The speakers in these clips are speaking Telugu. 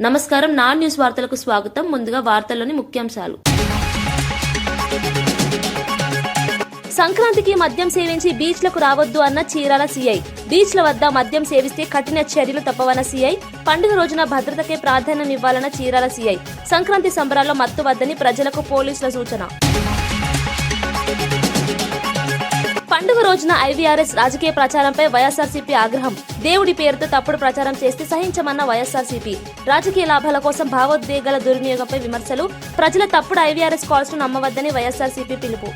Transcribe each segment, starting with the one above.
నమస్కారం. నా న్యూస్ వార్తలకు స్వాగతం. ముందుగా వార్తల్లోని ముఖ్యాంశాలు. సంక్రాంతికి మద్యం సేవించి బీచ్లకు రావద్దు అన్న చీరాల సీఐ. బీచ్ల వద్ద మద్యం సేవిస్తే కఠిన చర్యలు తప్పవన్న సీఐ. పండుగ రోజున భద్రతకే ప్రాధాన్యమివ్వాలన్న చీరాల సీఐ. సంక్రాంతి సంబరాల్లో మత్తు వద్దని ప్రజలకు పోలీసుల సూచన. పండుగ రోజున ఐవీఆర్ఎస్ రాజకీయ ప్రచారంపై వైఎస్ఆర్సీపీ ఆగ్రహం. దేవుడి పేరుతో తప్పుడు ప్రచారం చేస్తే సహించమన్న వైఎస్ఆర్సీపీ. రాజకీయ లాభాల కోసం భావోద్వేగాల దుర్వినియోగంపై విమర్శలు. ప్రజల తప్పుడు ఐవీఆర్ఎస్ కాల్స్ను నమ్మవద్దని వైఎస్ఆర్సీపీ పిలుపు.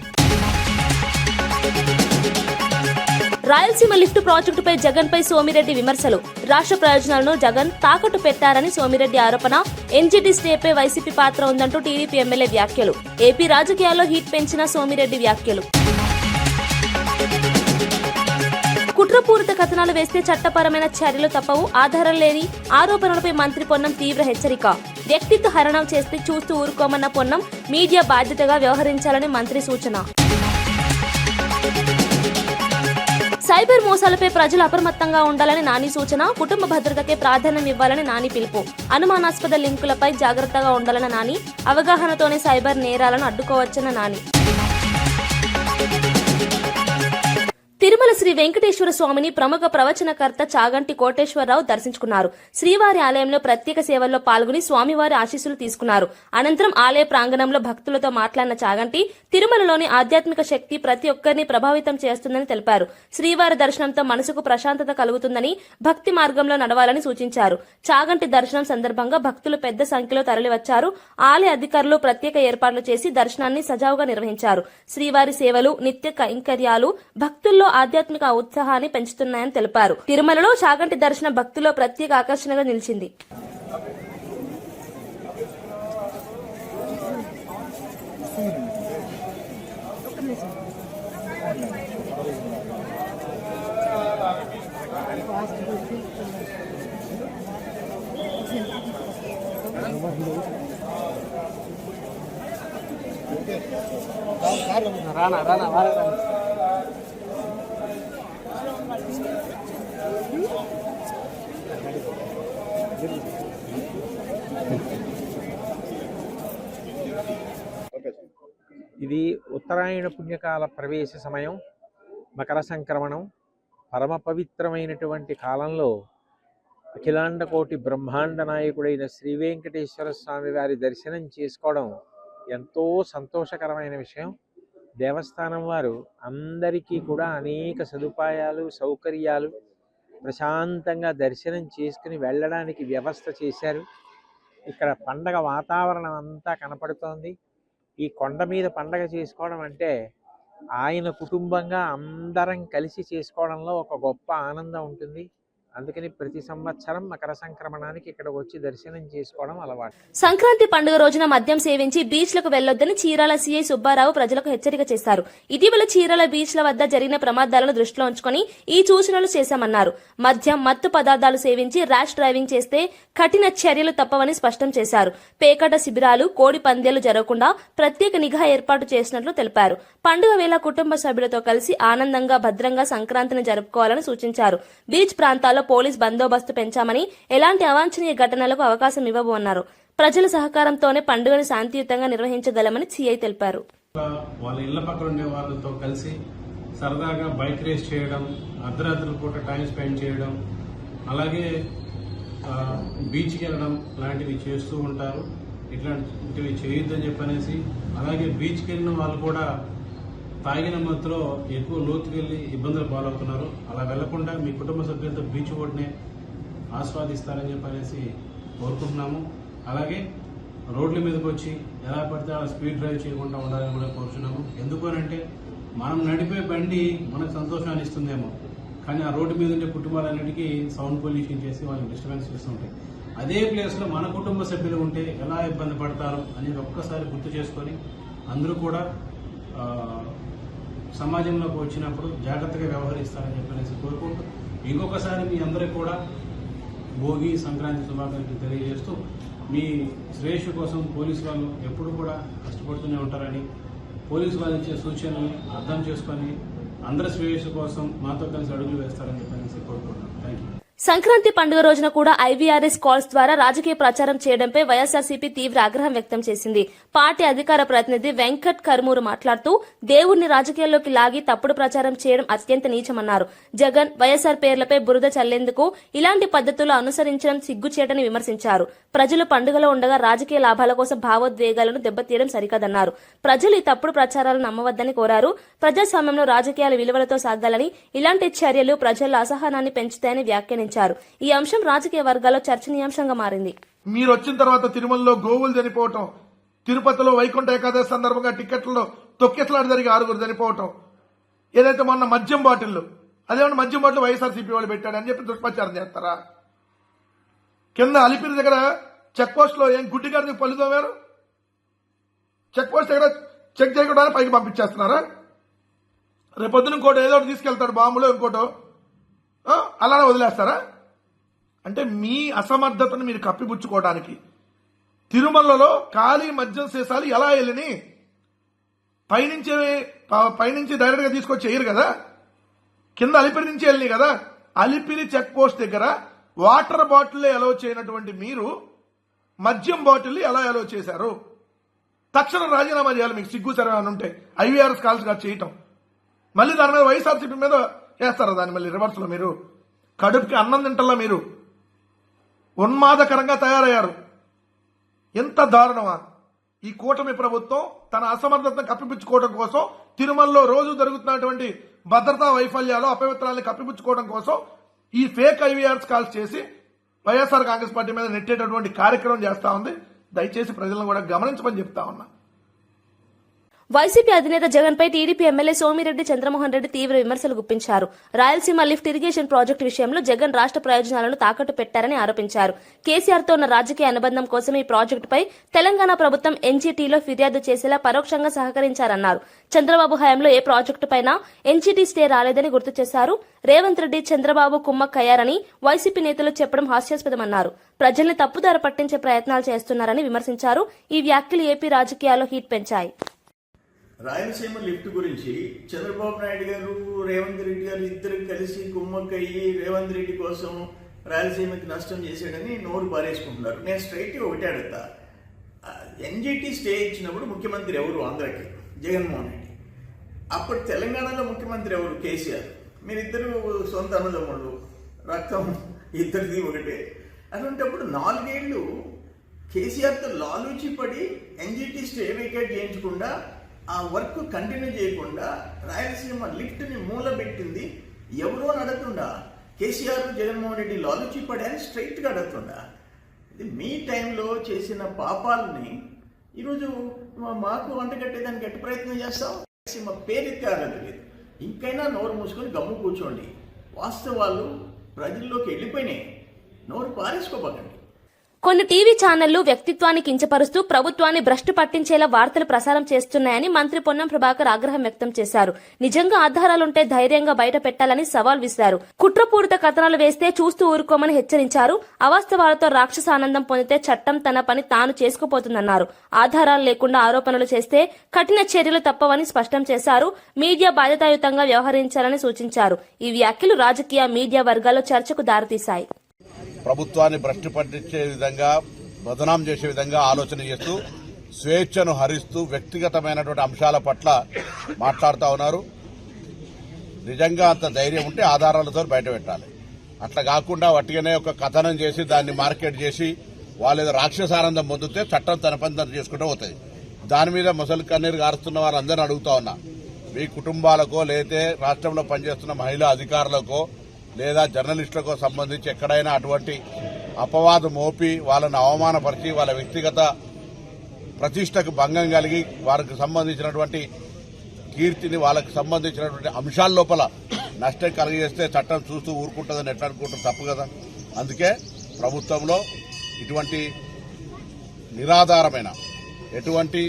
రాయలసీమ లిఫ్ట్ ప్రాజెక్టుపై జగన్పై సోమిరెడ్డి విమర్శలు. రాష్ట్ర ప్రయోజనాలను జగన్ తాకట్టు పెట్టారని సోమిరెడ్డి ఆరోపణ. ఎన్జీటీ స్టేపై వైసీపీ పాత్ర ఉందంటూ టీడీపీ ఎమ్మెల్యే వ్యాఖ్యలు. ఏపీ రాజకీయాల్లో హీట్ పెంచిన సోమిరెడ్డి వ్యాఖ్యలు. కుట్రపూరిత కథనాలు వేస్తే చట్టపరమైన చర్యలు తప్పవు. ఆధారం లేని ఆరోపణలపై మంత్రి పొన్నం తీవ్ర హెచ్చరిక. వ్యక్తిత్వ హరణం చేస్తే చూస్తూ ఊరుకోమన్న పొన్నం మీడియా బాధ్యతగా వ్యవహరించాలని మంత్రి సూచన. సైబర్ మోసాలపై ప్రజలు అప్రమత్తంగా ఉండాలని నాని సూచన. కుటుంబ భద్రతకే ప్రాధాన్యం ఇవ్వాలని నాని పిలుపు. అనుమానాస్పద లింకులపై జాగ్రత్తగా ఉండాలన్న నాని. అవగాహనతోనే సైబర్ నేరాలను అడ్డుకోవచ్చన్న నాని. శ్రీ వెంకటేశ్వర స్వామిని ప్రముఖ ప్రవచనకర్త చాగంటి కోటేశ్వరరావు దర్శించుకున్నారు. శ్రీవారి ఆలయంలో ప్రత్యేక సేవల్లో పాల్గొని స్వామివారి ఆశీస్సులు తీసుకున్నారు. అనంతరం ఆలయ ప్రాంగణంలో భక్తులతో మాట్లాడిన చాగంటి తిరుమలలోని ఆధ్యాత్మిక శక్తి ప్రతి ఒక్కరిని ప్రభావితం చేస్తుందని తెలిపారు. శ్రీవారి దర్శనంతో మనసుకు ప్రశాంతత కలుగుతుందని భక్తి మార్గంలో నడవాలని సూచించారు. చాగంటి దర్శనం సందర్భంగా భక్తులు పెద్ద సంఖ్యలో తరలివచ్చారు. ఆలయ అధికారులు ప్రత్యేక ఏర్పాట్లు చేసి దర్శనాన్ని సజావుగా నిర్వహించారు. శ్రీవారి సేవలు నిత్య కైంకర్యాలు భక్తుల్లో ఆధ్యాత్మిక ఉత్సాహాన్ని పెంచుతున్నాయని తెలిపారు. తిరుమలలో చాగంటి దర్శన భక్తుల్లో ప్రత్యేక ఆకర్షణగా నిలిచింది. రానా రానా రానా. ఇది ఉత్తరాయణ పుణ్యకాల ప్రవేశ సమయం మకర సంక్రమణం పరమ పవిత్రమైనటువంటి కాలంలో అఖిలాండ కోటి బ్రహ్మాండ నాయకుడైన శ్రీ వెంకటేశ్వర స్వామి వారి దర్శనం చేసుకోవడం ఎంతో సంతోషకరమైన విషయం. దేవస్థానం వారు అందరికీ కూడా అనేక సదుపాయాలు సౌకర్యాలు ప్రశాంతంగా దర్శనం చేసుకుని వెళ్ళడానికి వ్యవస్థ చేశారు. ఇక్కడ పండగ వాతావరణం అంతా కనపడుతోంది. ఈ కొండ మీద పండగ చేసుకోవడం అంటే ఆయన కుటుంబంగా అందరం కలిసి చేసుకోవడంలో ఒక గొప్ప ఆనందం ఉంటుంది. అందుకని ప్రతి సంవత్సరం మకర సంక్రమణానికి ఇక్కడ వచ్చి దర్శనం చేసుకోవడం అలవాటు. సంక్రాంతి పండుగ రోజున మద్యం సేవించి బీచ్లకు వెళ్ళొద్దని చీరాల సీఐ సుబ్బారావు ప్రజలకు హెచ్చరిక చేశారు. ఇటీవల చీరాల బీచ్ల వద్ద జరిగిన ప్రమాదాలను దృష్టిలో ఉంచుకొని ఈ సూచనలు చేశామన్నారు. మద్యం మత్తు పదార్థాలు సేవించి ర్యాష్ డ్రైవింగ్ చేస్తే కఠిన చర్యలు తప్పవని స్పష్టం చేశారు. పేకట శిబిరాలు కోడి పందేలు జరగకుండా ప్రత్యేక నిఘా ఏర్పాటు చేసినట్లు తెలిపారు. పండుగ వేళ కుటుంబ సభ్యులతో కలిసి ఆనందంగా భద్రంగా సంక్రాంతిని జరుపుకోవాలని సూచించారు. బీచ్ ప్రాంతాల్లో పోలీస్ బందోబస్తు పెంచామని ఎలాంటి అవాంఛనీయ ఘటనలకు అవకాశం ఇవ్వబో అన్నారు. ప్రజల సహకారంతోనే పండుగను శాంతియుతంగా నిర్వహించగలమని సిఐ తెలిపారు. వాళ్ళ ఇళ్ళ పక్కన ఉండే వాళ్ళతో కలిసి సరదాగా బైక్ రేస్ చేయడం అర్ధరాత్రుల పూట టైం స్పెండ్ చేయడం అలాగే బీచ్కి వెళ్ళడం లాంటివి చేస్తూ ఉంటారు. ఇట్లాంటివి చేయొద్దని చెప్పనేసి అలాగే బీచ్కి వెళ్ళిన వాళ్ళు కూడా తాగిన మత్తులో ఎక్కువ లోతుకి వెళ్ళి ఇబ్బందులు పాలవుతున్నారు. అలా వెళ్ళకుండా మీ కుటుంబ సభ్యులతో బీచ్ ఒడ్డునే ఆస్వాదిస్తారని చెప్పనేసి కోరుకుంటున్నాము. అలాగే రోడ్ల మీదకి వచ్చి ఎలా పడితే అలా స్పీడ్ డ్రైవ్ చేయకుండా ఉండాలని కూడా కోరుచున్నాము. ఎందుకు అంటే మనం నడిపే బండి మనకు సంతోషాన్ని ఇస్తుందేమో. కానీ ఆ రోడ్డు మీద ఉండే కుటుంబాలన్నిటికీ సౌండ్ పొల్యూషన్ చేసి వాళ్ళకి డిస్టర్బెన్స్ చేస్తుంటాయి అదే ప్లేస్లో మన కుటుంబ సభ్యులు ఉంటే ఎలా ఇబ్బంది పడతారు అనేది ఒక్కసారి గుర్తు చేసుకొని అందరూ కూడా సమాజంలోకి వచ్చినప్పుడు జాగ్రత్తగా వ్యవహరిస్తారని చెప్పనేసి కోరుకుంటూ ఇంకొకసారి మీ అందరికీ కూడా భోగి సంక్రాంతి శుభాకాంక్షలు తెలియజేస్తూ మీ శ్రేయస్సు కోసం పోలీసు వాళ్ళు ఎప్పుడు కూడా కష్టపడుతూనే ఉంటారని పోలీసు వాళ్ళు ఇచ్చే సూచనలు అర్థం చేసుకొని అందరి శ్రేయస్సు కోసం మాతో కలిసి అడుగులు వేస్తారని చెప్పనేసి కోరుకుంటున్నాను. సంక్రాంతి పండుగ రోజున కూడా ఐవీఆర్ఎస్ కాల్స్ ద్వారా రాజకీయ ప్రచారం చేయడంపై వైఎస్ఆర్సీపీ తీవ్ర ఆగ్రహం వ్యక్తం చేసింది. పార్టీ అధికార ప్రతినిధి వెంకట్ కర్మూరు మాట్లాడుతూ దేవుణ్ణి రాజకీయాల్లోకి లాగి తప్పుడు ప్రచారం చేయడం అత్యంత నీచమన్నారు. జగన్ వైఎస్ఆర్ పేర్లపై బురద చల్లేందుకు ఇలాంటి పద్ధతులు అనుసరించడం సిగ్గుచేటని విమర్శించారు. ప్రజలు పండుగలో ఉండగా రాజకీయ లాభాల కోసం భావోద్వేగాలను దెబ్బతీయడం సరికాదన్నారు. ప్రజలు ఈ తప్పుడు ప్రచారాలను నమ్మవద్దని కోరారు. ప్రజాస్వామ్యంలో రాజకీయాల విలువలతో సాగాలని ఇలాంటి చర్యలు ప్రజల్లో అసహనాన్ని పెంచుతాయని వ్యాఖ్యానించారు. ఈ అంశం రాజకీయ వర్గాల్లో చర్చనీయాంశంగా మారింది. మీరు వచ్చిన తర్వాత తిరుమలలో గోవులు చనిపోవటం తిరుపతిలో వైకుంఠ ఏకాదశి సందర్భంగా టికెట్లలో తొక్కెట్లాడి జరిగి ఆరుగురు చనిపోవటం ఏదైతే మొన్న మద్యం బాటిల్లు అదేమన్నా మద్యం బాటిల్ వైఎస్ఆర్సీపీ వాళ్ళు పెట్టాడని చెప్పి దుష్ప్రచారం చేస్తారా? కింద అలిపిరి దగ్గర చెక్ పోస్ట్లో ఏం గుడ్డి గారిని పళ్ళు చెక్ పోస్ట్ దగ్గర చెక్ చేయకుండా పైకి పంపించేస్తున్నారా? రేపొద్దున ఇంకోటి ఏదో ఒకటి తీసుకెళ్తాడు బాంబులో ఇంకోటో. అలానే వదిలేస్తారా? అంటే మీ అసమర్థతను మీరు కప్పిపుచ్చుకోవడానికి తిరుమలలో ఖాళీ మద్యం సీసాలు ఎలా వెళ్ళని? పైనుంచి పైనుంచి డైరెక్ట్గా తీసుకొచ్చి వేయరు కదా? కింద అలిపిరి నుంచి వెళ్ళినాయి కదా? అలిపిరి చెక్ పోస్ట్ దగ్గర వాటర్ బాటిల్ ఎలో చేయనటువంటి మీరు మద్యం బాటిల్ ఎలా ఎలో చేశారు? తక్షణం రాజీనామా చేయాలి మీకు సిగ్గు సరే అని ఉంటే. ఐవీఆర్ఎస్ కాల్స్ గారు చేయటం. మళ్ళీ దాని మీద వైఎస్ఆర్సీపీ మీద వేస్తారా దాన్ని మళ్ళీ రివర్స్లో మీరు? కడుపుకి అన్నం తింటల్లా మీరు? ఉన్మాదకరంగా తయారయ్యారు. ఎంత దారుణమా? ఈ కూటమి ప్రభుత్వం తన అసమర్థతను కప్పిపుచ్చుకోవడం కోసం తిరుమలలో రోజు జరుగుతున్నటువంటి భద్రతా వైఫల్యాలు అపవిత్రాలను కప్పిపుచ్చుకోవడం కోసం ఈ ఫేక్ ఐవీఆర్స్ కాల్స్ చేసి వైఎస్ఆర్ కాంగ్రెస్ పార్టీ మీద నెట్టేటటువంటి కార్యక్రమం చేస్తా ఉంది. దయచేసి ప్రజలను కూడా గమనించమని చెప్తా ఉన్నా. వైసీపీ అధినేత జగన్ పై టీడీపీ ఎమ్మెల్యే సోమిరెడ్డి చంద్రమోహన్ రెడ్డి తీవ్ర విమర్శలు గుప్పించారు. రాయలసీమ లిఫ్ట్ ఇరిగేషన్ ప్రాజెక్టు విషయంలో జగన్ రాష్ట్ర ప్రయోజనాలను తాకట్టు పెట్టారని ఆరోపించారు. కేసీఆర్తో ఉన్న రాజకీయ అనుబంధం కోసం ఈ ప్రాజెక్టుపై తెలంగాణ ప్రభుత్వం ఎన్జీటీలో ఫిర్యాదు చేసేలా పరోక్షంగా సహకరించారన్నారు. చంద్రబాబు హయాంలో ఏ ప్రాజెక్టుపైనా ఎన్జీటీ స్టే రాలేదని గుర్తు చేశారు. రేవంత్ రెడ్డి చంద్రబాబు కుమ్మక్కయ్యారని వైసీపీ నేతలు చెప్పడం హాస్యాస్పదమన్నారు. ప్రజల్ని తప్పుదారి పట్టించే ప్రయత్నాలు చేస్తున్నారని విమర్శించారు. ఈ వ్యాఖ్యలు ఏపీ రాజకీయాల్లో హీట్ పెంచాయి. రాయలసీమ లిఫ్ట్ గురించి చంద్రబాబు నాయుడు గారు రేవంత్ రెడ్డి గారు ఇద్దరు కలిసి కుమ్మక్కయ్యి రేవంత్ రెడ్డి కోసం రాయలసీమకి నష్టం చేశాడని నోరు పారేసుకుంటున్నారు. నేను స్ట్రైట్గా ఒకటే అడుగుతా. ఎన్జిటి స్టే ఇచ్చినప్పుడు ముఖ్యమంత్రి ఎవరు ఆంధ్రకి? జగన్మోహన్ రెడ్డి. అప్పుడు తెలంగాణలో ముఖ్యమంత్రి ఎవరు? కేసీఆర్. మీరిద్దరు సొంత అన్నదమ్ముళ్ళు. రక్తం ఇద్దరిది ఒకటే. అటువంటిప్పుడు నాలుగేళ్ళు కేసీఆర్తో లాలూచి పడి ఎన్జిటి స్టే వేకేట్ చేయించకుండా ఆ వర్క్ కంటిన్యూ చేయకుండా రాయలసీమ లిఫ్ట్ని మూలబెట్టింది ఎవరో అని అడగకుండా కేసీఆర్ జగన్మోహన్ రెడ్డి లాలూచి పడి అని స్ట్రైట్గా అడగకుండా ఇది మీ టైంలో చేసిన పాపాలని ఈరోజు మాకు వంటగట్టేదానికి కట్టేదానికి ప్రయత్నం చేస్తాం రాయలసీమ పేరెత్తే లేదు. ఇంకైనా నోరు మూసుకొని గమ్ము కూర్చోండి. వాస్తవాలు ప్రజల్లోకి వెళ్ళిపోయినాయి. నోరు పారేసుకోబోకండి కొన్ని టీవీ ఛానళ్ళు వ్యక్తిత్వాన్ని కించపరుస్తూ ప్రభుత్వాన్ని భ్రష్టు పట్టించేలా వార్తలు ప్రసారం చేస్తున్నాయని మంత్రి పొన్నం ప్రభాకర్ ఆగ్రహం వ్యక్తం చేశారు. నిజంగా ఆధారాలుంటే ధైర్యంగా బయట పెట్టాలని సవాల్ విసిరారు. కుట్రపూరిత కథనాలు వేస్తే చూస్తూ ఊరుకోమని హెచ్చరించారు. అవాస్తవాలతో రాక్షస ఆనందం పొందితే చట్టం తన పని తాను చేసుకుపోతుందన్నారు. ఆధారాలు లేకుండా ఆరోపణలు చేస్తే కఠిన చర్యలు తప్పవని స్పష్టం చేశారు. మీడియా బాధ్యతాయుతంగా వ్యవహరించాలని సూచించారు. ఈ వ్యాఖ్యలు రాజకీయ మీడియా వర్గాల్లో చర్చకు దారితీశాయి. ప్రభుత్వాన్ని భ్రష్టు పట్టించే విధంగా బదనాం చేసే విధంగా ఆలోచన చేస్తూ స్వేచ్ఛను హరిస్తూ వ్యక్తిగతమైనటువంటి అంశాల పట్ల మాట్లాడుతూ ఉన్నారు. నిజంగా అంత ధైర్యం ఉంటే ఆధారాలతో బయట పెట్టాలి. అట్లా కాకుండా వట్టిగానే ఒక కథనం చేసి దాన్ని మార్కెట్ చేసి వాళ్ళు ఏదో రాక్షసానందం పొందితే చట్టం తన పని తను చేసుకుంటూ పోతుంది. దాని మీద ముసలి కన్నీరు గారుస్తున్న వారందరిని అడుగుతా ఉన్నా. మీ కుటుంబాలకో లేతే రాష్ట్రంలో పనిచేస్తున్న మహిళా అధికారులకో లేదా జర్నలిస్టులకు సంబంధించి ఎక్కడైనా అటువంటి అపవాదం మోపి వాళ్ళను అవమానపరిచి వాళ్ళ వ్యక్తిగత ప్రతిష్టకు భంగం కలిగి వారికి సంబంధించినటువంటి కీర్తిని వాళ్ళకి సంబంధించినటువంటి అంశాల లోపల నష్టం కలిగజేస్తే చట్టం చూస్తూ ఊరుకుంటుందని ఎట్లా అనుకుంటాం తప్పు కదా. అందుకే ప్రభుత్వంలో ఇటువంటి నిరాధారమైన ఎటువంటి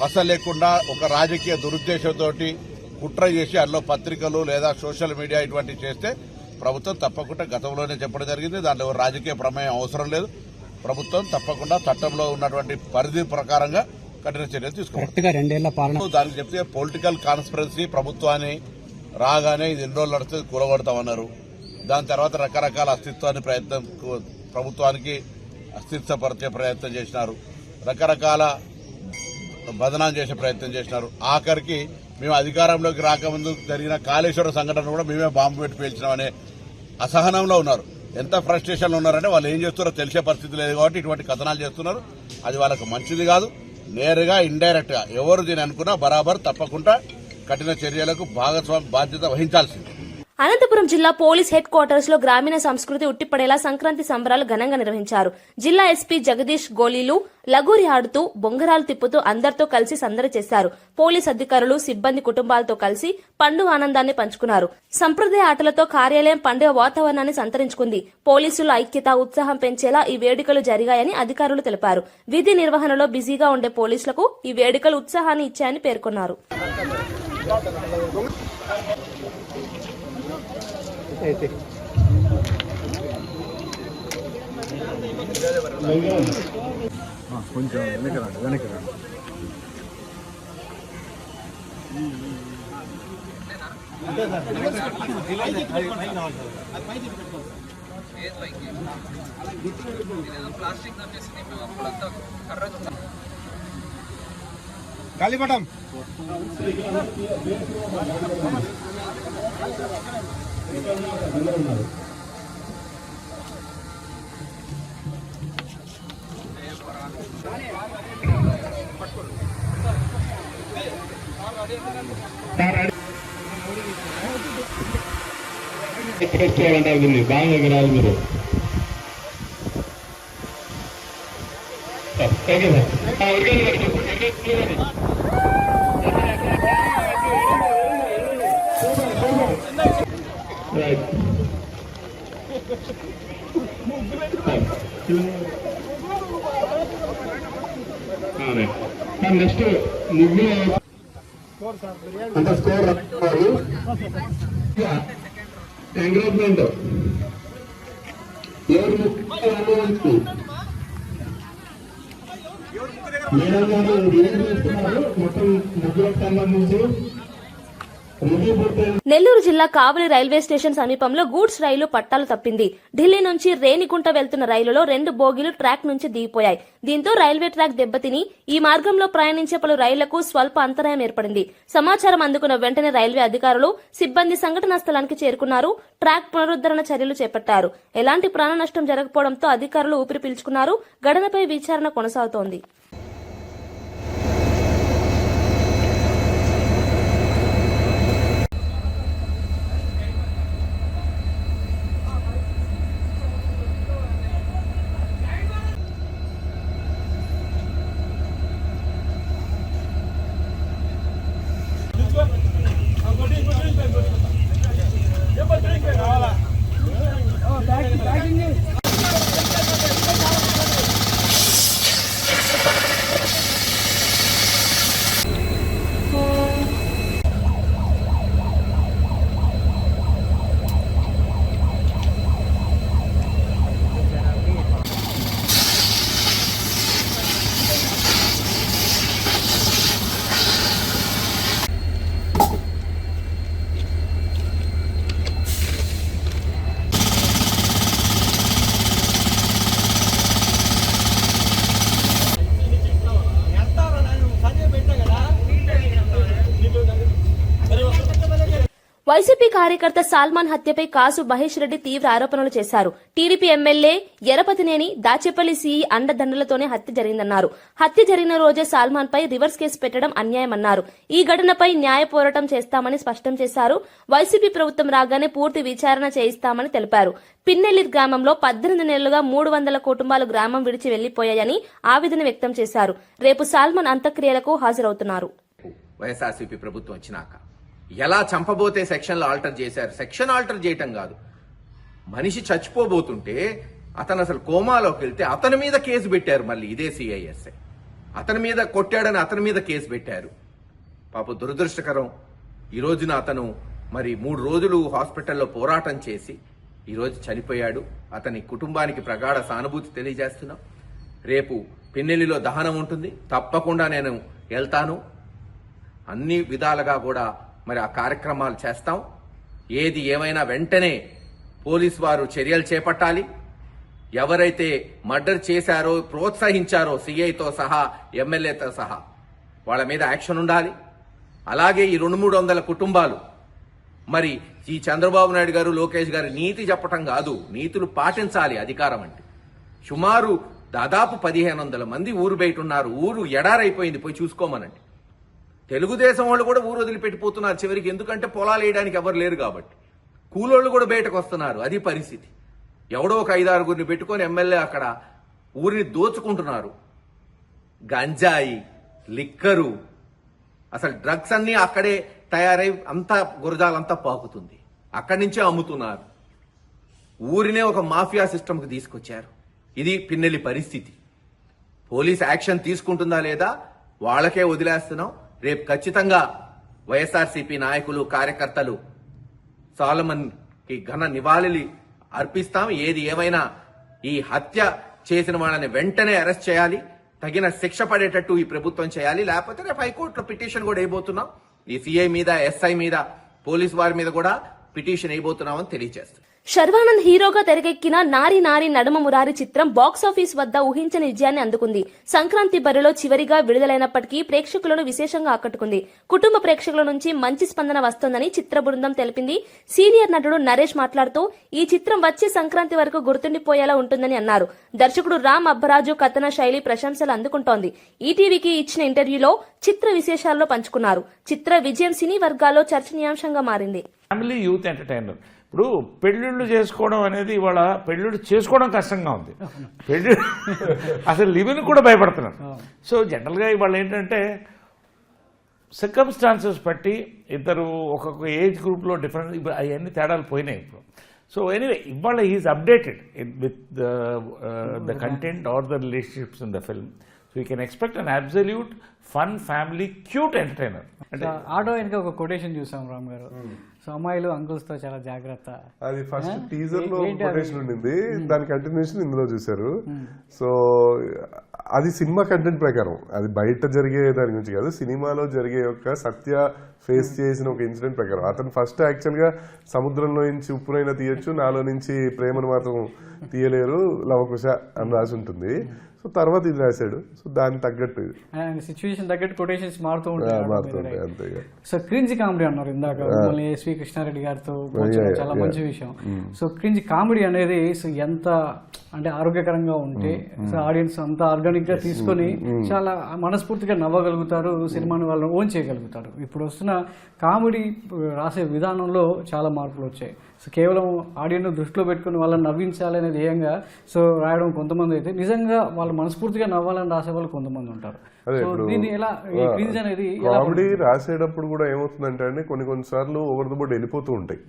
కస లేకుండా ఒక రాజకీయ దురుద్దేశంతో కుట్ర చేసి అందులో పత్రికలు లేదా సోషల్ మీడియా ఇటువంటివి చేస్తే ప్రభుత్వం తప్పకుండా గతంలోనే చెప్పడం జరిగింది. దాంట్లో రాజకీయ ప్రమేయం అవసరం లేదు. ప్రభుత్వం తప్పకుండా చట్టంలో ఉన్నటువంటి పరిధి ప్రకారంగా కఠిన చర్యలు పాలన దానికి చెప్తే పొలిటికల్ కాన్స్పరెన్సీ ప్రభుత్వాన్ని రాగానే ఇది ఎన్ని రోజులు నడుస్తుంది కూలగొడతామన్నారు. దాని తర్వాత రకరకాల అస్తిత్వాన్ని ప్రయత్నం ప్రభుత్వానికి అస్తిత్వపరిచే ప్రయత్నం చేసినారు. రకరకాల బదనాం చేసే ప్రయత్నం చేసినారు. ఆఖరికి మేము అధికారంలోకి రాకముందు జరిగిన కాళేశ్వర సంఘటన కూడా మేమే బాంబు పెట్టి పేల్చినామనే అసహనంలో ఉన్నారు. ఎంత ఫ్రస్ట్రేషన్లో ఉన్నారంటే వాళ్ళు ఏం చేస్తున్నారో తెలిసే పరిస్థితి లేదు కాబట్టి ఇటువంటి కథనాలు చేస్తున్నారు. అది వాళ్ళకు మంచిది కాదు. నేరుగా ఇండైరెక్ట్గా ఎవరు దీని అనుకున్నా బరాబర్ తప్పకుండా కఠిన చర్యలకు భాగస్వామి బాధ్యత వహించాల్సింది. అనంతపురం జిల్లా పోలీస్ హెడ్ క్వార్టర్స్లో గ్రామీణ సంస్కృతి ఉట్టిపడేలా సంక్రాంతి సంబరాలు ఘనంగా నిర్వహించారు. జిల్లా ఎస్పీ జగదీష్ గోలీలు లగూరి ఆడుతూ బొంగరాలు తిప్పుతూ అందరితో కలిసి సందడి చేశారు. పోలీస్ అధికారులు సిబ్బంది కుటుంబాలతో కలిసి పండుగ ఆనందాన్ని పంచుకున్నారు. సంప్రదాయ ఆటలతో కార్యాలయం పండుగ వాతావరణాన్ని సంతరించుకుంది. పోలీసుల ఐక్యత ఉత్సాహం పెంచేలా ఈ వేడుకలు జరిగాయని అధికారులు తెలిపారు. విధి నిర్వహణలో బిజీగా ఉండే పోలీసులకు ఈ వేడుకలు ఉత్సాహాన్ని ఇచ్చాయని పేర్కొన్నారు. కొంచెం వెనక రండి వెనక రండి గాలిపటం చేసుకోవాలంటారు దీన్ని బాగా ఎగరాలి మీరు ఓకే సార్ ఆ, ఉరకండి మరి. ఉరకండి. రైట్ నెక్స్ట్ ముగ్గురు అంత స్కోర్ రావాలి ఎవరు అనుభవించు మేడం గారు ఏం చేస్తున్నారు మొత్తం ముగ్గులకు సంబంధించి నెల్లూరు జిల్లా కావలి రైల్వే స్టేషన్ సమీపంలో గూడ్స్ రైలు పట్టాలు తప్పింది. ఢిల్లీ నుంచి రేణిగుంట వెళ్తున్న రైలులో రెండు బోగీలు ట్రాక్ నుంచి దిగిపోయాయి. దీంతో రైల్వే ట్రాక్ దెబ్బతిని ఈ మార్గంలో ప్రయాణించే పలు రైళ్ళకు స్వల్ప అంతరాయం ఏర్పడింది. సమాచారం అందుకున్న వెంటనే రైల్వే అధికారులు సిబ్బంది సంఘటనా స్థలానికి చేరుకున్నారు. ట్రాక్ పునరుద్ధరణ చర్యలు చేపట్టారు. ఎలాంటి ప్రాణ నష్టం జరగకపోవడంతో అధికారులు ఊపిరి పీల్చుకున్నారు. ఘటనపై విచారణ కొనసాగుతోంది వైసీపీ కార్యకర్త సాల్మాన్ హత్యపై కాసు మహేష్ రెడ్డి తీవ్ర ఆరోపణలు చేశారు. TDP MLA Yarapathineni Dachepalli CI అండదండలతోనే హత్య జరిగిందన్నారు. హత్య జరిగిన రోజే సాల్మాన్ పై రివర్స్ కేసు పెట్టడం అన్యాయమన్నారు. ఈ ఘటనపై న్యాయ పోరాటం చేస్తామని స్పష్టం చేశారు. వైసీపీ ప్రభుత్వం రాగానే పూర్తి విచారణ చేయిస్తామని తెలిపారు. పిన్నెల్లి గ్రామంలో పద్దెనిమిది నెలలుగా మూడు వందల కుటుంబాలు గ్రామం విడిచి వెళ్ళిపోయాయని ఆవేదన వ్యక్తం చేశారు. రేపు సాల్మాన్ అంత్యక్రియలకు హాజరవుతున్నారు. వైఎస్ఆర్సీపీ ప్రభుత్వం వచ్చినాక ఎలా చంపబోతే సెక్షన్లు ఆల్టర్ చేశారు? సెక్షన్ ఆల్టర్ చేయటం కాదు. మనిషి చచ్చిపోబోతుంటే అతను అసలు కోమాలోకి వెళ్తే అతని మీద కేసు పెట్టారు మళ్ళీ ఇదే సిఐఎస్ఐ అతని మీద కొట్టాడని అతని మీద కేసు పెట్టారు. పాప దురదృష్టకరం. ఈ రోజున అతను మరి మూడు రోజులు హాస్పిటల్లో పోరాటం చేసి ఈరోజు చనిపోయాడు. అతని కుటుంబానికి ప్రగాఢ సానుభూతి తెలియజేస్తున్నాం. రేపు పిన్నెల్లిలో దహనం ఉంటుంది. తప్పకుండా నేను వెళ్తాను. అన్ని విధాలుగా కూడా మరి ఆ కార్యక్రమాలు చేస్తాం. ఏది ఏమైనా వెంటనే పోలీస్ వారు చర్యలు చేపట్టాలి. ఎవరైతే మర్డర్ చేశారో ప్రోత్సహించారో సిఐతో సహా ఎమ్మెల్యేతో సహా వాళ్ళ మీద యాక్షన్ ఉండాలి. అలాగే ఈ రెండు మూడు వందల కుటుంబాలు. మరి ఈ చంద్రబాబు నాయుడు గారు లోకేష్ గారు నీతి చెప్పటం కాదు. నీతులు పాటించాలి అధికారం అంటే. సుమారు దాదాపు పదిహేను వందల మంది ఊరు బయట ఉన్నారు. ఊరు ఎడారైపోయింది. పోయి చూసుకోమనండి. తెలుగుదేశం వాళ్ళు కూడా ఊరు వదిలిపెట్టిపోతున్నారు చివరికి. ఎందుకంటే పొలాలు వేయడానికి ఎవరు లేరు కాబట్టి. కూలోళ్ళు కూడా బయటకు వస్తున్నారు. అది పరిస్థితి. ఎవడో ఒక ఐదారుగురిని పెట్టుకొని ఎమ్మెల్యే అక్కడ ఊరిని దోచుకుంటున్నారు. గంజాయి లిక్కరు. అసలు డ్రగ్స్ అన్నీ అక్కడే తయారై అంతా గురజాలంతా పాకుతుంది. అక్కడి నుంచే అమ్ముతున్నారు. ఊరినే ఒక మాఫియా సిస్టమ్కి తీసుకొచ్చారు. ఇది పిన్నెలి పరిస్థితి. పోలీస్ యాక్షన్ తీసుకుంటుందా లేదా? వాళ్ళకే వదిలేస్తున్నాం. రేపు ఖచ్చితంగా వైఎస్ఆర్సీపీ నాయకులు కార్యకర్తలు సాలమన్కి ఘన నివాళి అర్పిస్తాం. ఏది ఏమైనా ఈ హత్య చేసిన వాళ్ళని వెంటనే అరెస్ట్ చేయాలి. తగిన శిక్ష పడేటట్టు ఈ ప్రభుత్వం చేయాలి. లేకపోతే రేపు హైకోర్టులో పిటిషన్ కూడా వేయబోతున్నాం. ఈ సిఐ మీద ఎస్ఐ మీద పోలీస్ వారి మీద కూడా పిటిషన్ వేయబోతున్నామని తెలియజేస్తాం శర్వానంద్ హీరోగా తెరకెక్కిన నారి నారి నడుమ మురారి చిత్రం బాక్సాఫీస్ వద్ద ఊహించని విజయాన్ని అందుకుంది. సంక్రాంతి బరిలో చివరిగా విడుదలైనప్పటికీ ప్రేక్షకులను విశేషంగా ఆకట్టుకుంది. కుటుంబ ప్రేక్షకుల నుంచి మంచి స్పందన వస్తోందని చిత్ర బృందం తెలిపింది. సీనియర్ నటుడు నరేష్ మాట్లాడుతూ ఈ చిత్రం వచ్చే సంక్రాంతి వరకు గుర్తుండిపోయేలా ఉంటుందని అన్నారు. దర్శకుడు రామ్ అబ్బరాజు కథన శైలి ప్రశంసలు అందుకుంటోంది. ఈటీవీకి ఇచ్చిన ఇంటర్వ్యూలో చిత్ర విశేషాల్లో పంచుకున్నారు. చిత్ర విజయం సినీ వర్గాల్లో చర్చనీయాంశంగా మారింది. ఫ్యామిలీ యూత్ ఎంటర్టైనర్ ఇప్పుడు పెళ్ళిళ్ళు చేసుకోవడం అనేది ఇవాళ పెళ్ళిళ్ళు చేసుకోవడం కష్టంగా ఉంది. పెళ్ళి అసలు లివిన్ కూడా భయపడుతున్నారు సో జనరల్గా ఇవాళ ఏంటంటే సర్కమ్స్టాన్సెస్ బట్టి ఇద్దరు ఒక్కొక్క ఏజ్ గ్రూప్లో డిఫరెంట్ ఇప్పుడు అవన్నీ తేడాలు పోయినాయి ఇప్పుడు. సో ఎనీవే ఇవాళ is updated with the content are the relationships in the film so you can expect an absolute fun family cute entertainer అంటే ఆటో వెనక ఒక కొటేషన్ చూసాం రామ్ గారు. సో అమ్మాయిలు అంకుల్స్తో చాలా జాగ్రత్త. అది ఫస్ట్? టీజర్లో? కొటేషన్ ఉండింది. దాని కంటిన్యూషన్ ఇందులో చూశారు. సో అది సినిమా కంటెంట్ ప్రకారం. అది బయట జరిగే దాని గురించి కాదు సినిమాలో జరిగే యొక్క సత్య ఫేస్ చేసిన ఒక ఇన్సిడెంట్ ప్రకారం. అతను ఫస్ట్ యాక్చువల్గా సముద్రంలో నుంచి ఉప్పునైనా తీయొచ్చు నాలో నుంచి ప్రేమను మాత్రం తీయలేరు లవకుశ అని రాసి ఉంటుంది. సో తర్వాత ఇది రాశాడు. సో దానికి తగ్గట్టు అండ్ సిచ్యువేషన్ తగ్గట్టు కొటేషన్స్ మారుతూ ఆ, ఉంటాయి మారుతుంటాయి అంతే. సో క్రింజ్ కామెడీ అన్నారు ఇందాక. మిమ్మల్ని ఎస్వి కృష్ణారెడ్డి గారితో పోల్చడం చాలా. మంచి విషయం. సో క్రింజ్ కామెడీ అనేది సో ఎంత అంటే ఆరోగ్యకరంగా ఉంటే సో ఆడియన్స్ అంతా ఆర్గానిక్గా తీసుకొని చాలా మనస్ఫూర్తిగా నవ్వగలుగుతారు సినిమాని వాళ్ళు ఓన్ చేయగలుగుతారు. ఇప్పుడు వస్తున్న కామెడీ రాసే విధానంలో చాలా మార్పులు వచ్చాయి. సో కేవలం ఆడియన్స్ దృష్టిలో పెట్టుకుని వాళ్ళని నవ్వించాలి అనే ధ్యేయంగా సో రాయడం కొంతమంది అయితే నిజంగా వాళ్ళు మనస్ఫూర్తిగా నవ్వాలని రాసే వాళ్ళు కొంతమంది ఉంటారు. దీన్ని ఎలా క్రింజ్ అనేది కామెడీ రాసేటప్పుడు కూడా ఏమవుతుందంటే అండి కొన్ని కొన్ని సార్లు ఓవర్ ద బోర్డ్ వెళ్ళిపోతూ ఉంటాయి.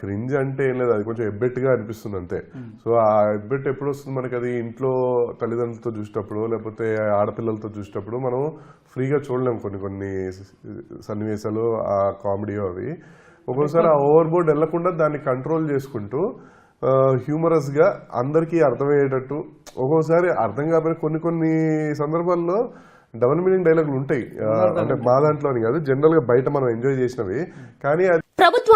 క్రింజ్ అంటే ఏం లేదు అది కొంచెం ఎబ్బెట్టుగా అనిపిస్తుంది అంతే. సో ఆ ఎబ్బెట్ ఎప్పుడు వస్తుంది మనకి? అది ఇంట్లో తల్లిదండ్రులతో చూసేటప్పుడు లేకపోతే ఆడపిల్లలతో చూసేటప్పుడు మనం ఫ్రీగా చూడలేము కొన్ని కొన్ని సన్నివేశాలు ఆ కామెడీ అవి. ఒక్కోసారి ఆ ఓవర్ బోర్డ్ వెళ్ళకుండా దాన్ని కంట్రోల్ చేసుకుంటూ హ్యూమరస్గా అందరికీ అర్థమయ్యేటట్టు. ఒక్కోసారి అర్థం కాకపోయినా కొన్ని కొన్ని సందర్భాల్లో డబుల్ మీనింగ్ డైలాగులు ఉంటాయి. అంటే మా దాంట్లోని కాదు జనరల్గా బయట మనం ఎంజాయ్ చేసినవి. కానీ అది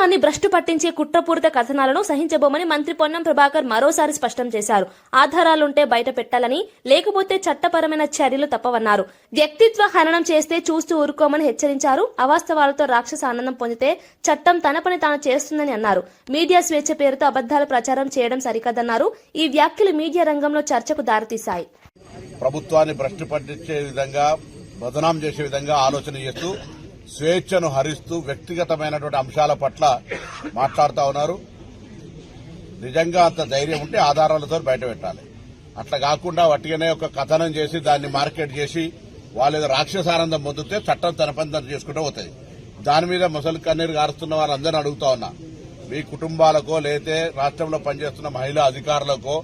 ప్రభుత్వాన్ని భ్రష్టు పట్టించే కుట్రపూరిత కథనాలను సహించబోమని మంత్రి పొన్నం ప్రభాకర్ మరోసారి స్పష్టం చేశారు. ఆధారాలుంటే బయట పెట్టాలని లేకపోతే చట్టపరమైన చర్యలు తప్పవన్నారు. వ్యక్తిత్వ హననం చేస్తే చూస్తూ ఊరుకోమని హెచ్చరించారు. అవాస్తవాలతో రాక్షస ఆనందం పొందితే చట్టం తన పని తాను చేస్తుందని అన్నారు. మీడియా స్వేచ్ఛ పేరుతో అబద్దాలు ప్రచారం చేయడం సరికాదన్నారు. ఈ వ్యాఖ్యలు మీడియా రంగంలో చర్చకు దారితీశాయి. ప్రభుత్వాన్ని భ్రష్టు పట్టించే విధంగా బదనాం చేసే విధంగా ఆలోచన చేస్తూ స్వేచ్ఛను హరిస్తూ వ్యక్తిగతమైనటువంటి అంశాల పట్ల మాట్లాడుతూ ఉన్నారు. నిజంగా అంత ధైర్యం ఉంటే ఆధారాలతో బయటపెట్టాలి అట్లా కాకుండా వట్టిగానే ఒక కథనం చేసి దాన్ని మార్కెట్ చేసి వాళ్ళు రాక్షసానందం పొందితే చట్టం తన పని తను చేసుకుంటూ పోతుంది. దాని మీద ముసలి కన్నీరు గారుస్తున్న వారందరిని అడుగుతా ఉన్నా. మీ కుటుంబాలకో లేతే రాష్ట్రంలో పనిచేస్తున్న మహిళా అధికారులకో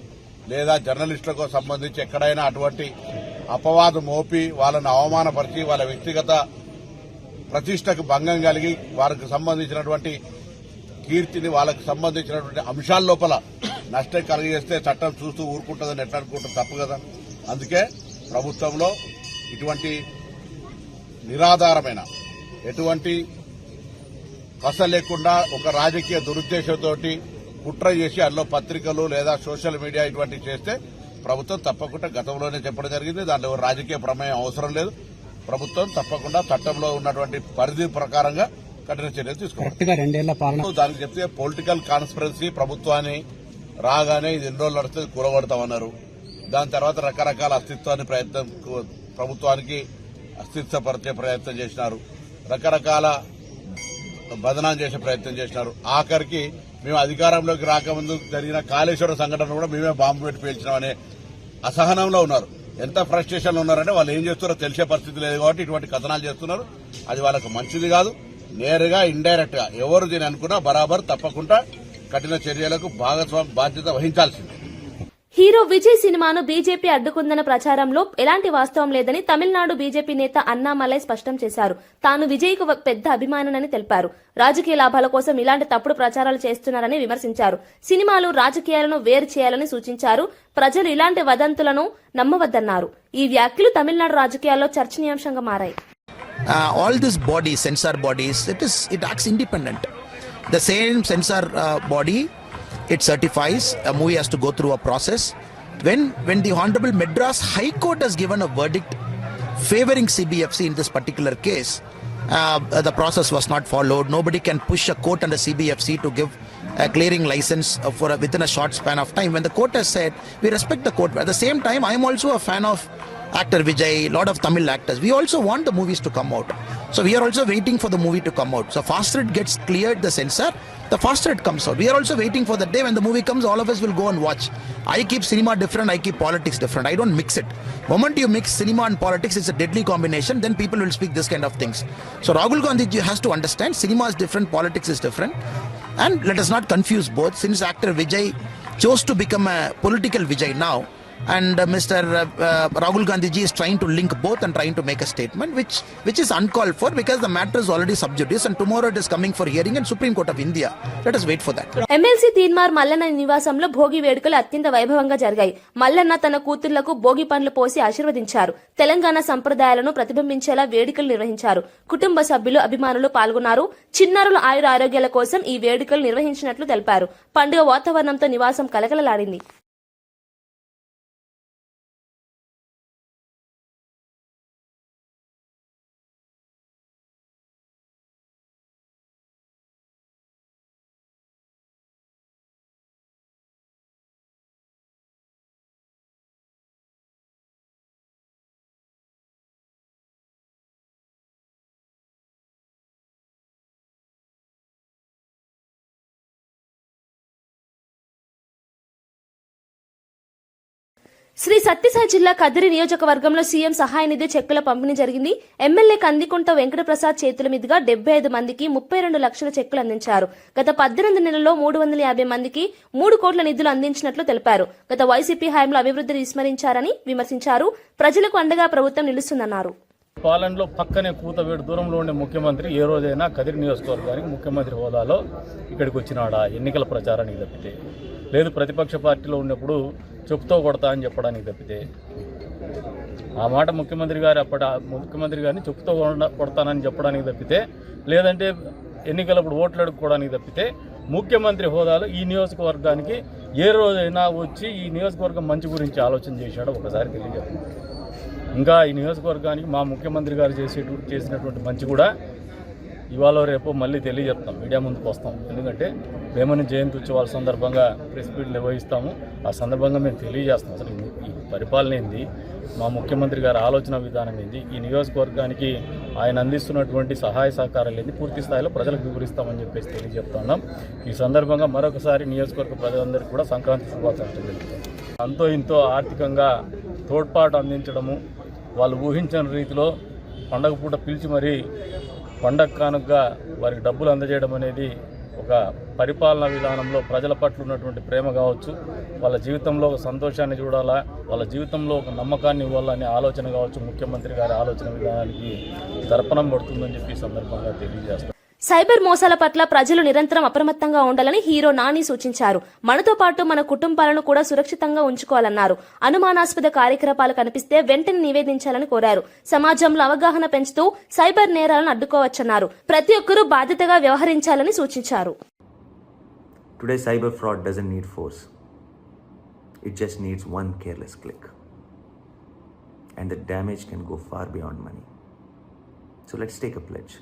లేదా జర్నలిస్టులకో సంబంధించి ఎక్కడైనా అటువంటి అపవాదం మోపి వాళ్ళని అవమానపరిచి వాళ్ళ వ్యక్తిగత ప్రతిష్టకు భంగం కలిగి వారికి సంబంధించినటువంటి కీర్తిని వాళ్ళకి సంబంధించినటువంటి అంశాల లోపల నష్టం కలిగజేస్తే చట్టం చూస్తూ ఊరుకుంటుందని ఎట్లా అనుకుంటాం తప్పు కదా. అందుకే ప్రభుత్వంలో ఇటువంటి నిరాధారమైన ఎటువంటి పస లేకుండా ఒక రాజకీయ దురుద్దేశంతో కుట్ర చేసి అందులో పత్రికలు లేదా సోషల్ మీడియా ఇటువంటివి చేస్తే ప్రభుత్వం తప్పకుండా గతంలోనే చెప్పడం జరిగింది. దాంట్లో రాజకీయ ప్రమేయం అవసరం లేదు. ప్రభుత్వం తప్పకుండా చట్టంలో ఉన్నటువంటి పరిధి ప్రకారంగా కఠిన చర్యలు తీసుకోవాలి. దానికి చెప్తే పొలిటికల్ కాన్స్పరెన్సీ ప్రభుత్వాన్ని రాగానే ఇది ఎన్ని రోజులు నడిస్తే కూలగొడతామన్నారు దాని తర్వాత రకరకాల అస్తిత్వాన్ని ప్రయత్నం ప్రభుత్వానికి అస్తిత్వపరిచే ప్రయత్నం చేసినారు. రకరకాల బదనాం చేసే ప్రయత్నం చేసినారు. ఆఖరికి మేము అధికారంలోకి రాకముందు జరిగిన కాళేశ్వరం సంఘటన కూడా మేమే బాంబు పెట్టి పేల్చినామనే అసహనంలో ఉన్నారు. ఎంత ఫ్రస్ట్రేషన్ ఉన్నారంటే వాళ్ళు ఏం చేస్తున్నారో తెలిసే పరిస్థితి లేదు కాబట్టి ఇటువంటి కథనాలు చేస్తున్నారు. అది వాళ్ళకు మంచిది కాదు. నేరుగా ఇండైరెక్ట్గా ఎవరు దీని అనుకున్నా బరాబర్ తప్పకుండా కఠిన చర్యలకు భాగస్వామి బాధ్యత వహించాల్సిందే. హీరో విజయ్ సినిమాను బీజేపీ అడ్డుకుందన్న ప్రచారంలో ఎలాంటి వాస్తవం లేదని తమిళనాడు బీజేపీ నేత అన్నామలై స్పష్టం చేశారు. తాను విజయ్కు పెద్ద అభిమానునని తెలిపారు. రాజకీయ లాభాల కోసం ఇలాంటి తప్పుడు ప్రచారాలు చేస్తున్నారని విమర్శించారు. సినిమాలు రాజకీయాలను వేరు చేయాలని సూచించారు. ప్రజలు ఇలాంటి వదంతులను నమ్మవద్దన్నారు. ఈ వ్యాఖ్యలు తమిళనాడు రాజకీయాల్లో చర్చనీయాంశంగా మారాయి. All this body censor bodies it is it it independent the same censor body it certifies a movie has to go through a process. When when the Honorable Madras High Court has given a verdict favoring CBFC in this particular case, uh, the process was not followed. Nobody can push a court and under CBFC to give a clearing license uh, for a, within a short span of time. When the court has said, we respect the court. But at the same time, I am also a fan of actor Vijay, a lot of Tamil actors. We also want the movies to come out. So we are also waiting for the movie to come out. So faster it gets cleared the censor, the faster it comes out. We are also waiting for the day when the movie comes, all of us will go and watch. I keep cinema different, I keep politics different. I don't mix it. Moment you mix cinema and politics, it's a deadly combination, then people will speak this kind of things. So Rahul Gandhi has to understand cinema is different, politics is different. And let us not confuse both. Since actor Vijay chose to become a political Vijay now, and mister Rahul Gandhiji is trying to link both and trying to make a statement which which is uncalled for because the matter is already subject and tomorrow it is coming for hearing and supreme court of India let wait for that MLC Teenmar Mallanna నివాసంలో భోగి వేడుకలు అత్యంత వైభవంగా జరిగాయి. మల్లన్న తన కూతుర్లకు భోగి పండ్లు పోసి ఆశీర్వదించారు. తెలంగాణ సంప్రదాయాలను ప్రతిబింబించేలా వేడుకలు నిర్వహించారు. కుటుంబ సభ్యులు అభిమానులు పాల్గొన్నారు. చిన్నారుల ఆయుర ఆరోగ్యాల కోసం ఈ వేడుకలు నిర్వహించినట్లు తెలిపారు. పండుగ వాతావరణంతో నివాసం కలకలలాడింది. శ్రీ సత్యసాయి జిల్లా కదిరి నియోజకవర్గంలో సీఎం సహాయ నిధి చెక్కుల పంపిణీ జరిగింది. ఎమ్మెల్యే కందికుంట వెంకటప్రసాద్ చేతుల మీదుగా డెబ్బై ఐదు మందికి ముప్పై రెండు లక్షల చెక్కులు అందించారు. గత పద్దెనిమిది నెలల్లో మూడు వందల యాభై మందికి మూడు కోట్ల నిధులు అందించినట్లు తెలిపారు. గత వైసీపీ హయాంలో అభివృద్ధిని విస్మరించారని విమర్శించారు. ప్రజలకు అండగా ప్రభుత్వం నిలుస్తుందన్నారు. పాలనలో పక్కనే కూతవేడు దూరంలో ఉండే ముఖ్యమంత్రి ఏ రోజైనా కదిరి నియోజకవర్గానికి ముఖ్యమంత్రి హోదాలో ఇక్కడికి వచ్చినాడా? ఎన్నికల ప్రచారానికి తప్పితే. లేదు ప్రతిపక్ష పార్టీలో ఉన్నప్పుడు చెప్పుతో కొడతా అని చెప్పడానికి తప్పితే ఆ మాట ముఖ్యమంత్రి గారు అప్పటి ముఖ్యమంత్రి గారిని చెప్పుతో కొడతానని చెప్పడానికి తప్పితే లేదంటే ఎన్నికలప్పుడు ఓట్లు అడుక్కోవడానికి తప్పితే ముఖ్యమంత్రి హోదాలో ఈ నియోజకవర్గానికి ఏ రోజైనా వచ్చి ఈ నియోజకవర్గం మంచి గురించి ఆలోచన చేశాడో ఒకసారి తెలియజేస్తాను. ఇంకా ఈ నియోజకవర్గానికి మా ముఖ్యమంత్రి గారు చేసేటువంటి చేసినటువంటి మంచి కూడా ఇవాళ రేపు మళ్ళీ తెలియజెప్తాం. మీడియా ముందుకు వస్తాం. ఎందుకంటే వేమని జయంతి ఉత్సవాల సందర్భంగా ప్రెస్ మీట్ నిర్వహిస్తాము. ఆ సందర్భంగా మేము తెలియజేస్తాం. అసలు ఈ- పరిపాలన ఏంది? మా ముఖ్యమంత్రి గారి ఆలోచన విధానం ఏంది? ఈ నియోజకవర్గానికి ఆయన అందిస్తున్నటువంటి సహాయ సహకారాలు ఏంది? పూర్తి స్థాయిలో ప్రజలకు వివరిస్తామని చెప్పేసి తెలియజెప్తున్నాం ఈ సందర్భంగా మరొకసారి నియోజకవర్గ ప్రజలందరికీ కూడా సంక్రాంతి శుభాకాంక్షలు తెలుపుతాం. అంతో ఇంతో ఆర్థికంగా తోడ్పాటు అందించడము వాళ్ళు ఊహించిన రీతిలో పండగ పూట పిలిచి మరీ పండగ కానుకగా వారికి డబ్బులు అందజేయడం అనేది ఒక పరిపాలనా విధానంలో ప్రజల పట్ల ఉన్నటువంటి ప్రేమ కావచ్చు. వాళ్ళ జీవితంలో ఒక సంతోషాన్ని చూడాలా వాళ్ళ జీవితంలో ఒక నమ్మకాన్ని ఇవ్వాలనే ఆలోచన కావచ్చు. ముఖ్యమంత్రి గారి ఆలోచన విధానానికి దర్పణం పడుతుందని చెప్పి సందర్భంగా తెలియజేస్తారు సైబర్ మోసాల పట్ల ప్రజలు నిరంతరం అప్రమత్తంగా ఉండాలని హీరో నాని సూచించారు. మనతో పాటు మన కుటుంబాలను కూడా సురక్షితంగా ఉంచుకోవాలన్నారు. అనుమానాస్పద కార్యకలాపాలు కనిపిస్తే వెంటనే నివేదించాలని కోరారు. సమాజంలో అవగాహన పెంచుతూ సైబర్ నేరాలను అడ్డుకోవచ్చన్నారు. ప్రతి ఒక్కరూ బాధ్యతగా వ్యవహరించాలని సూచించారు. Today cyber fraud doesn't need force it just needs one careless click and the damage can go far beyond money so let's take a pledge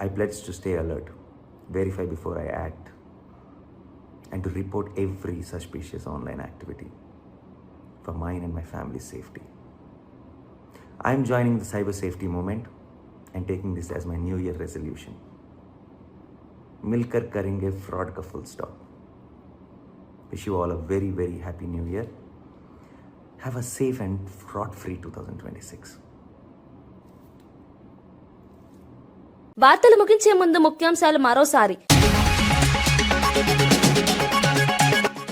I pledge to stay alert, verify before I act, and to report every suspicious online activity for mine and my family's safety. I am joining the cyber safety movement and taking this as my new year resolution. Milkar karenge fraud ka full stop. Wish you all a very, very happy new year. Have a safe and fraud free 2026. వార్తలు ముగించే ముందు ముఖ్యాంశాలు మరోసారి.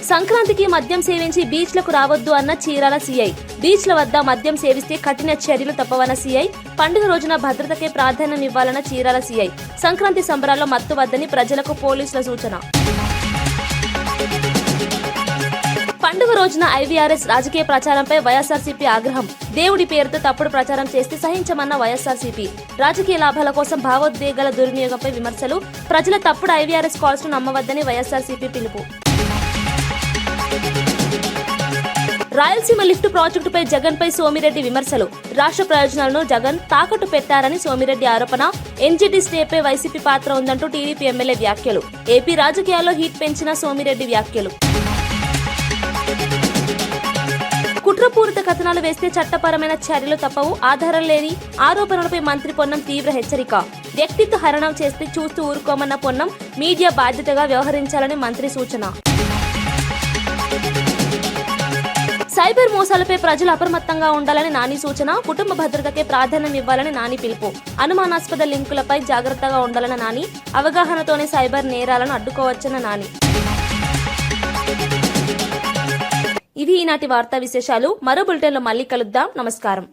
సంక్రాంతికి మద్యం సేవించి బీచ్లకు రావద్దు అన్న చీరాల సీఐ. బీచ్ల వద్ద మద్యం సేవిస్తే కఠిన చర్యలు తప్పవన్న సీఐ. పండుగ రోజున భద్రతకే ప్రాధాన్యం ఇవ్వాలన్న చీరాల సీఐ. సంక్రాంతి సంబరాల్లో మత్తు వద్దని ప్రజలకు పోలీసుల సూచన. పండుగ రోజున ఐవీఆర్ఎస్ రాజకీయ ప్రచారంపై వైఎస్ఆర్సీపీ ఆగ్రహం. దేవుడి పేరుతో తప్పుడు ప్రచారం చేస్తే సహించమన్న వైఎస్ఆర్సీపీ. రాజకీయ లాభాల కోసం భావోద్వేగాల దుర్వినియోగంపై విమర్శలు. ప్రజల తప్పుడు ఐవీఆర్ఎస్ కాల్స్ను నమ్మవద్దని వైఎస్ఆర్సీపీ పిలుపు. రాయలసీమ లిఫ్ట్ ప్రాజెక్టుపై జగన్ పై సోమిరెడ్డి విమర్శలు. రాష్ట్ర ప్రయోజనాలను జగన్ తాకట్టు పెట్టారని సోమిరెడ్డి ఆరోపణ. ఎన్జీటీ స్టేపై వైసీపీ పాత్ర ఉందంటూ టీడీపీ ఎమ్మెల్యే వ్యాఖ్యలు. ఏపీ రాజకీయాల్లో హీట్ పెంచిన సోమిరెడ్డి వ్యాఖ్యలు. కుట్రపూరిత కథనాలు వేస్తే చట్టపరమైన చర్యలు తప్పవు. ఆధారం లేని ఆరోపణలపై మంత్రి పొన్నం తీవ్ర హెచ్చరిక. వ్యక్తిత్వ హరణం చేస్తే చూస్తూ ఊరుకోమన్న పొన్నం మీడియా బాధ్యతగా వ్యవహరించాలని మంత్రి సూచన. సైబర్ మోసాలపై ప్రజలు అప్రమత్తంగా ఉండాలని నాని సూచన. కుటుంబ భద్రతకే ప్రాధాన్యం ఇవ్వాలని నాని పిలుపు. అనుమానాస్పద లింకులపై జాగ్రత్తగా ఉండాలని నాని. అవగాహనతోనే సైబర్ నేరాలను అడ్డుకోవచ్చన్న నాని. ఇవి ఈనాటి వార్తా విశేషాలు. మరో బులెటిన్లో మళ్ళీ కలుద్దాం. నమస్కారం.